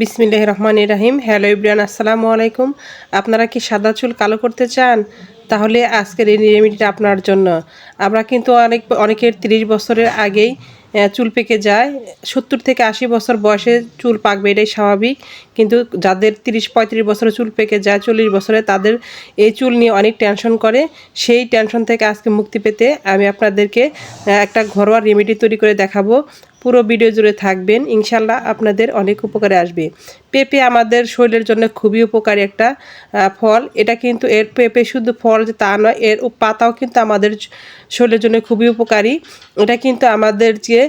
বিসমিল্লাহ রহমান রাহিম। হ্যালো ইব্রিয়ান আসসালামু আলাইকুম। আপনারা কি সাদা চুল কালো করতে চান? তাহলে আজকের এই রেমেডিটা আপনার জন্য। আমরা কিন্তু অনেক, অনেকের তিরিশ বছরের আগেই চুল পেকে যায়। সত্তর থেকে আশি বছর বয়সে চুল পাকবে, এটাই স্বাভাবিক। কিন্তু যাদের তিরিশ, পঁয়ত্রিশ বছরে চুল পেকে যায়, চল্লিশ বছরে, তাদের এই চুল নিয়ে অনেক টেনশন করে। সেই টেনশন থেকে আজকে মুক্তি পেতে আমি আপনাদেরকে একটা ঘরোয়া রেমেডি তৈরি করে দেখাবো। পুরো ভিডিও জুড়ে থাকবেন। ইনশাল্লাহ আপনাদের অনেক উপকারে আসবে। পেঁপে আমাদের শরীরের জন্য খুবই উপকারী একটা ফল। এটা কিন্তু এর পেঁপে শুধু ফল যে তা নয়, এর পাতাও কিন্তু আমাদের শরীরের জন্য খুবই উপকারী। এটা কিন্তু আমাদের যে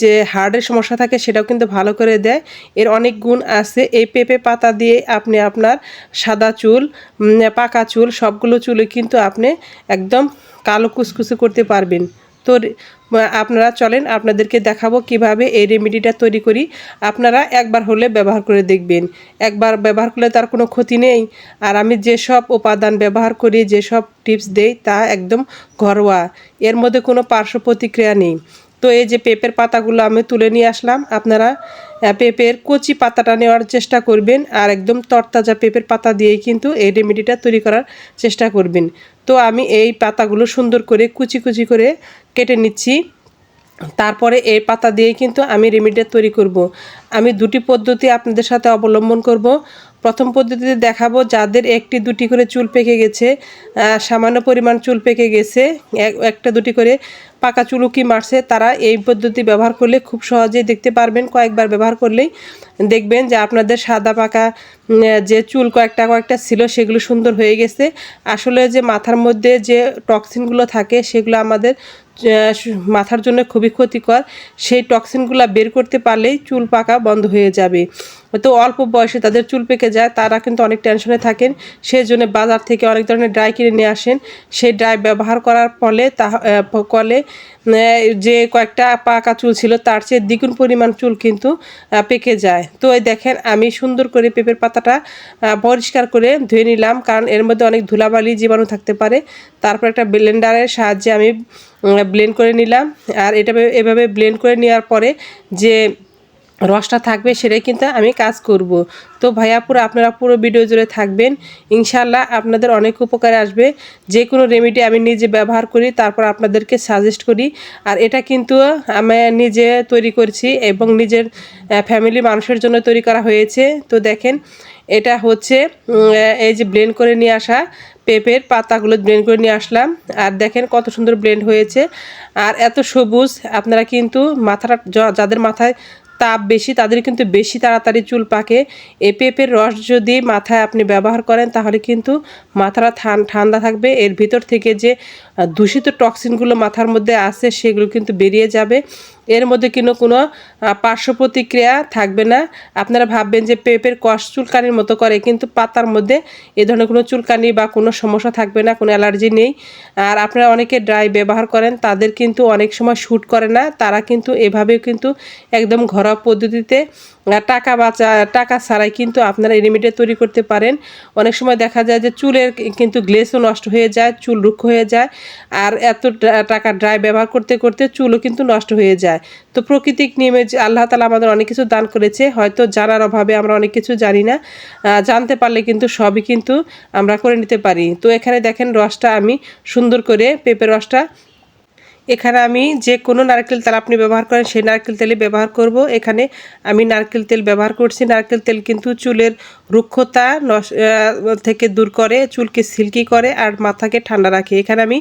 যে হার্টের সমস্যা থাকে সেটাও কিন্তু ভালো করে দেয়। এর অনেক গুণ আছে। এই পেঁপে পাতা দিয়ে আপনি আপনার সাদা চুল পাকা চুল, সবগুলো চুলে কিন্তু আপনি একদম কালো কুচকুচে করতে পারবেন। তো আপনারা চলেন, আপনাদেরকে দেখাবো কীভাবে এই রেমেডিটা তৈরি করি। আপনারা একবার হলে ব্যবহার করে দেখবেন। একবার ব্যবহার করলে তার কোনো ক্ষতি নেই। আর আমি যেসব উপাদান ব্যবহার করি, যেসব টিপস দেই, তা একদম ঘরোয়া। এর মধ্যে কোনো পার্শ্ব প্রতিক্রিয়া নেই। তো এই যে পেপের পাতাগুলো আমি তুলে নিয়ে আসলাম, আপনারা পেঁপের কচি পাতাটা নেওয়ার চেষ্টা করবেন আর একদম তরতাজা পেঁপের পাতা দিয়েই কিন্তু এই রেমেডিটা তৈরি করার চেষ্টা করবেন। তো আমি এই পাতাগুলো সুন্দর করে কুচি কুচি করে কেটে নিচ্ছি। তারপরে এই পাতা দিয়ে কিন্তু আমি রেমেডিটা তৈরি করব। আমি দুটি পদ্ধতি আপনাদের সাথে অবলম্বন করব। প্রথম পদ্ধতিতে দেখাবো, যাদের একটি দুটি করে চুল পেকে গেছে সামান্য পরিমাণ চুল পেকে গেছে, এক- একটা দুটি করে পাকা চুলুকি মারছে, তারা এই পদ্ধতি ব্যবহার করলে খুব সহজেই দেখতে পারবেন, কয়েকবার ব্যবহার করলেই দেখবেন যে আপনাদের সাদা পাকা যে চুল কয়েকটা কয়েকটা ছিল সেগুলো সুন্দর হয়ে গেছে। আসলে যে মাথার মধ্যে যে টক্সিনগুলো থাকে সেগুলো আমাদের মাথার জন্য খুবই ক্ষতিকর। সেই টক্সিনগুলো বের করতে পারলেই চুল পাকা বন্ধ হয়ে যাবে। তো অল্প বয়সে তাদের চুল পেকে যায়, তারা কিন্তু অনেক টেনশনে থাকেন। সেই জন্য বাজার থেকে অনেক ধরনের ড্রাই কিনে নিয়ে আসেন। সেই ড্রাই ব্যবহার করার ফলে তা ফলে যে কয়েকটা পাকা চুল ছিল, তার চেয়ে দ্বিগুণ পরিমাণ চুল কিন্তু পেকে যায়। তো এই দেখেন, আমি সুন্দর করে পেঁপের পাতাটা পরিষ্কার করে ধুয়ে নিলাম, কারণ এর মধ্যে অনেক ধুলাবালি জীবাণু থাকতে পারে। তারপর একটা ব্লেন্ডারের সাহায্যে আমি ব্লেন্ড করে নিলাম। আর এটা এভাবে ব্লেন্ড করে নেওয়ার পরে যে রসটা থাকবে সেটাই কিন্তু আমি কাজ করব। তো ভাইয়া পুরো আপনারা পুরো ভিডিও জুড়ে থাকবেন। ইনশাল্লাহ আপনাদের অনেক উপকারে আসবে। যে কোনো রেমেডি আমি নিজে ব্যবহার করি, তারপর আপনাদেরকে সাজেস্ট করি। আর এটা কিন্তু আমি নিজে তৈরি করছি এবং নিজের ফ্যামিলি মানুষের জন্য তৈরি করা হয়েছে। তো দেখেন, এটা হচ্ছে এই যে ব্লেন্ড করে নিয়ে আসা পেঁপের পাতাগুলো ব্লেন্ড করে নিয়ে আসলাম। আর দেখেন কত সুন্দর ব্লেন্ড হয়েছে। আর এত সবুজ, আপনারা কিন্তু মাথাটা যাদের মাথায় তাপ বেশি, তাদের কিন্তু বেশি তাড়াতাড়ি চুল পাকে। এ পেঁপের রস যদি মাথায় আপনি ব্যবহার করেন, তাহলে কিন্তু মাথাটা ঠান- ঠান্ডা থাকবে। এর ভিতর থেকে যে দূষিত টক্সিনগুলো মাথার মধ্যে আছে, সেগুলো কিন্তু বেরিয়ে যাবে। এর মধ্যে কিন্তু কোনো পার্শ্ব প্রতিক্রিয়া থাকবে না। আপনারা ভাববেন যে পেঁপের কষ চুলকানির মতো করে, কিন্তু পাতার মধ্যে এ ধরনের কোনো চুলকানি বা কোনো সমস্যা থাকবে না, কোনো অ্যালার্জি নেই। আর আপনারা অনেকে ড্রাই ব্যবহার করেন, তাদের কিন্তু অনেক সময় শ্যুট করে না, তারা কিন্তু এভাবেও কিন্তু একদম ঘরোয়া পদ্ধতিতে টাকা বাঁচা, টাকা ছাড়াই কিন্তু আপনারা এই তৈরি করতে পারেন। অনেক সময় দেখা যায় যে চুলের কিন্তু গ্লেসও নষ্ট হয়ে যায়, চুল রুক্ষ হয়ে যায়, আর এত টাকা ড্রাই ব্যবহার করতে করতে চুলও কিন্তু নষ্ট হয়ে যায়। তো প্রকৃতিক নিয়মে যে আল্লাহ তালা আমাদের অনেক কিছু দান করেছে। হয়তো জানার অভাবে আমরা অনেক কিছু জানি না। জানতে পারলে কিন্তু সবই কিন্তু আমরা করে নিতে পারি। তো এখানে দেখেন রসটা আমি সুন্দর করে পেঁপের রসটা এখানে আমি যে কোনো নারকেল তেল আপনি ব্যবহার করেন, সেই নারকেল তেলই ব্যবহার করব। এখানে আমি নারকেল তেল ব্যবহার করছি। নারকেল তেল কিন্তু চুলের রুক্ষতা থেকে দূর করে, চুলকে সিল্কি করে আর মাথাকে ঠান্ডা রাখে। এখানে আমি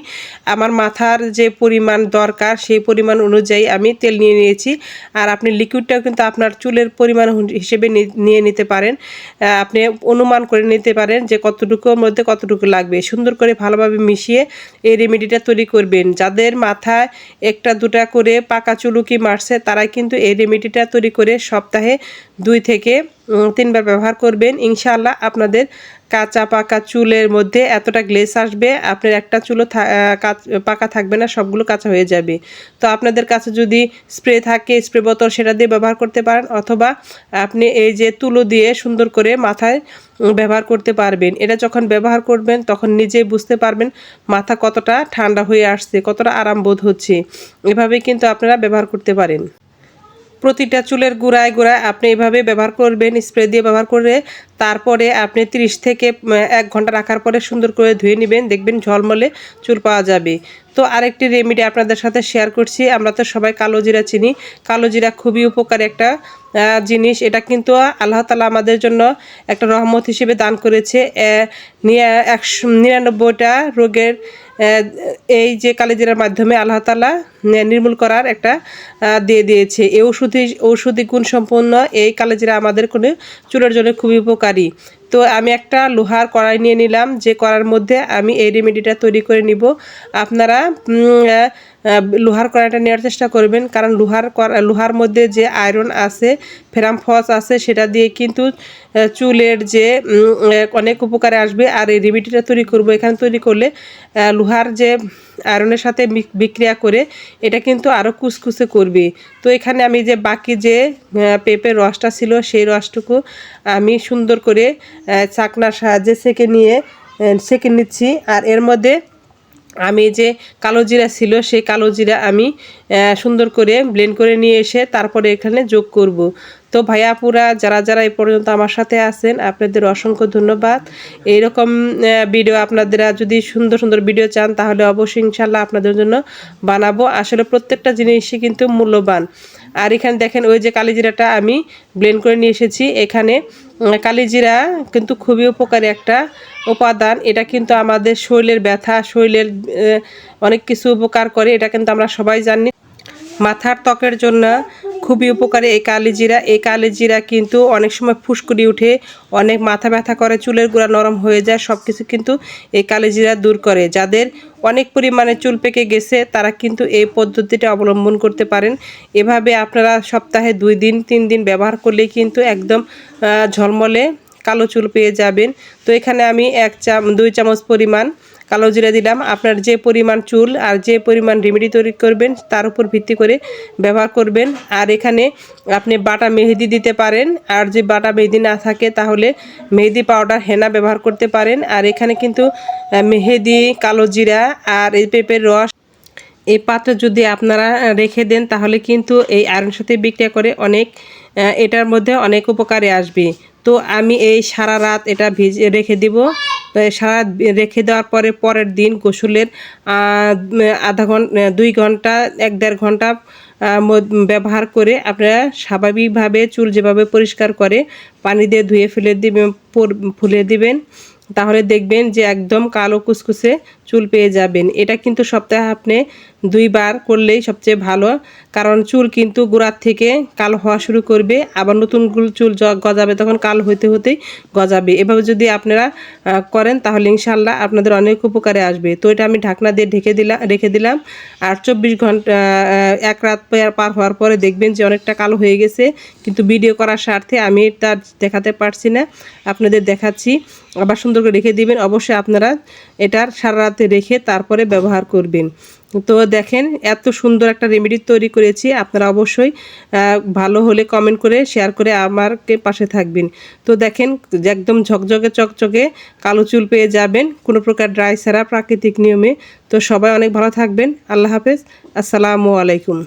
আমার মাথার যে পরিমাণ দরকার, সেই পরিমাণ অনুযায়ী আমি তেল নিয়ে নিয়েছি। আর আপনি লিকুইডটাও কিন্তু আপনার চুলের পরিমাণ হিসেবে নিয়ে নিতে পারেন। আপনি অনুমান করে নিতে পারেন যে কতটুকুর মধ্যে কতটুকু লাগবে। সুন্দর করে ভালোভাবে মিশিয়ে এই রেমেডিটা তৈরি করবেন। যাদের মাথায় একটা দুটা করে পাকা চুলুকি মারছে তারা কিন্তু এই রেমেডিটা তৈরি করে সপ্তাহে দুই থেকে তিনবার ব্যবহার করবেন। ইনশাআল্লাহ আপনাদের কাঁচা পাকা চুলের মধ্যে এতটা গ্লেস আসবে, আপনার একটা চুলও পাকা থাকবে না, সবগুলো কাঁচা হয়ে যাবে। তো আপনাদের কাছে যদি স্প্রে থাকে, স্প্রে বোতল সেটা দিয়ে ব্যবহার করতে পারেন অথবা আপনি এই যে তুলো দিয়ে সুন্দর করে মাথায় ব্যবহার করতে পারবেন। এটা যখন ব্যবহার করবেন, তখন নিজেই বুঝতে পারবেন মাথা কতটা ঠান্ডা হয়ে আসছে, কতটা আরাম বোধ হচ্ছে। এভাবে কিন্তু আপনারা ব্যবহার করতে পারেন। প্রতিটা চুলের গোড়ায় গোড়ায় আপনি এভাবে ব্যবহার করবেন, স্প্রে দিয়ে ব্যবহার করে তারপরে আপনি 30 থেকে এক ঘণ্টা রাখার পরে সুন্দর করে ধুয়ে নেবেন, দেখবেন ঝলমলে চুল পাওয়া যাবে। তো আরেকটি রেমেডি আপনাদের সাথে শেয়ার করছি, আমরা তো সবাই কালো জিরা চিনি। কালো জিরা খুবই উপকারী একটা জিনিস। এটা কিন্তু আল্লাহ তালা আমাদের জন্য একটা রহমত হিসেবে দান করেছে। নিয়া- একশো, নিরানব্বইটা রোগের এই যে কালিজিরার মাধ্যমে আল্লাহ তালা নির্মূল করার একটা দিয়ে দিয়েছে। এই ঔষধি ঔষধি গুণ সম্পন্ন এই কালিজিরা আমাদের কোনো চুলের জন্য খুবই উপকারী। তো আমি একটা লোহার কড়াই নিয়ে নিলাম, যে কড়ার মধ্যে আমি এই রেমেডিটা তৈরি করে নিব। আপনারা লোহার কড়াইটা নেওয়ার চেষ্টা করবেন। কারণ লোহার লোহার মধ্যে যে আয়রন আছে, ফেরাম ফস আছে, সেটা দিয়ে কিন্তু চুলের যে অনেক উপকারে আসবে। আর এই রেমেডিটা তৈরি করব, এখানে তৈরি করলে লোহার যে আয়রনের সাথে বিক্রিয়া করে, এটা কিন্তু আরও কুচকুচে করবে। তো এখানে আমি যে বাকি যে পেঁপের রসটা ছিল, সেই রসটুকু আমি সুন্দর করে চাকনার সাহায্যে সেকে নিয়ে সেকে নিচ্ছি। আর এর মধ্যে আমি যে কালো জিরা ছিল, সেই কালো জিরা আমি সুন্দর করে ব্লেন্ড করে নিয়ে এসে তারপরে এখানে যোগ করব। তো ভাইয়াপুরা যারা যারা এই পর্যন্ত আমার সাথে আছেন, আপনাদের অসংখ্য ধন্যবাদ। এইরকম ভিডিও আপনারা যদি সুন্দর সুন্দর ভিডিও চান, তাহলে অবশ্যই ইনশাল্লাহ আপনাদের জন্য বানাবো। আসলে প্রত্যেকটা জিনিসই কিন্তু মূল্যবান। আর এখানে দেখেন ওই যে কালিজিরাটা আমি ব্লেন্ড করে নিয়ে এসেছি। এখানে কালিজিরা কিন্তু খুবই উপকারী একটা উপাদান। এটা কিন্তু আমাদের শরীরের ব্যথা, শরীরের অনেক কিছু উপকার করে। এটা কিন্তু আমরা সবাই জানি। মাথার ত্বকের জন্য খুবই উপকারী এই কালিজিরা এই কালিজিরা কিন্তু অনেক সময় ফুসকুড়ি উঠে অনেক মাথা ব্যথা করে, চুলের গোড়া নরম হয়ে যায় সব কিছু কিন্তু এই কালিজিরা দূর করে। যাদের অনেক পরিমাণে চুল পেকে গেছে, তারা কিন্তু এই পদ্ধতিটা অবলম্বন করতে পারেন। এভাবে আপনারা সপ্তাহে দুই দিন, তিন দিন ব্যবহার করলেই কিন্তু একদম ঝলমলে কালো চুল পেয়ে যাবেন। তো এখানে আমি এক চাম দুই চামচ পরিমাণ কালো জিরা দিলাম। আপনার যে পরিমাণ চুল আর যে পরিমাণ রেমেডি তৈরি করবেন, তার উপর ভিত্তি করে ব্যবহার করবেন। আর এখানে আপনি বাটা মেহেদি দিতে পারেন। আর যে বাটা মেহেদি না থাকে, তাহলে মেহেদি পাউডার হেনা ব্যবহার করতে পারেন। আর এখানে কিন্তু মেহেদি, কালো জিরা আর এই পেঁপের রস, এই পাত্রে যদি আপনারা রেখে দেন, তাহলে কিন্তু এই আয়রন সাথে বিক্রিয়া করে অনেক এটার মধ্যে অনেক উপকারে আসবে। তো আমি এই সারা রাত এটা ভিজে, রেখে দিব। সারা রেখে দেওয়ার পরে পরের দিন গোসলের আধা ঘণ্টা দুই ঘণ্টা, এক দেড় ঘণ্টা ব্যবহার করে আপনারা স্বাভাবিকভাবে চুল যেভাবে পরিষ্কার করে, পানি দিয়ে ধুয়ে ফেলে দিবেন ফুলে দিবেন। তাহলে দেখবেন যে একদম কালো কুচকুচে চুল পেয়ে যাবেন। এটা কিন্তু সপ্তাহে আপনি দুইবার করলেই সবচেয়ে ভালো, কারণ চুল কিন্তু গোড়ার থেকে কালো হওয়া শুরু করবে, আবার নতুন চুল গজাবে, তখন কাল হতে হতেই গজাবে। এভাবে যদি আপনারা করেন তাহলে ইনশাল্লাহ আপনাদের অনেক উপকারে আসবে। তো এটা আমি ঢাকনা দিয়ে ঢেকে দিলাম রেখে দিলাম। আর চব্বিশ ঘণ্টা এক রাত পার হওয়ার পরে দেখবেন যে অনেকটা কালো হয়ে গেছে। কিন্তু ভিডিও করার স্বার্থে আমি তার দেখাতে পারছি না। আপনাদের দেখাচ্ছি। আবার সুন্দর করে রেখে দিবেন। অবশ্যই আপনারা এটার সারা রাতে রেখে তারপরে ব্যবহার করবেন। তো দেখেন, এত সুন্দর একটা রেমেডি তৈরি করেছি। আপনারা অবশ্যই ভালো হলে কমেন্ট করে শেয়ার করে আমারকে পাশে থাকবেন। তো দেখেন, একদম ঝকঝকে চকচকে কালো চুল পেয়ে যাবেন। কোনো প্রকার ড্রাই ছাড়া প্রাকৃতিক নিয়মে। তো সবাই অনেক ভালো থাকবেন। আল্লাহ হাফেজ। আসসালামু আলাইকুম।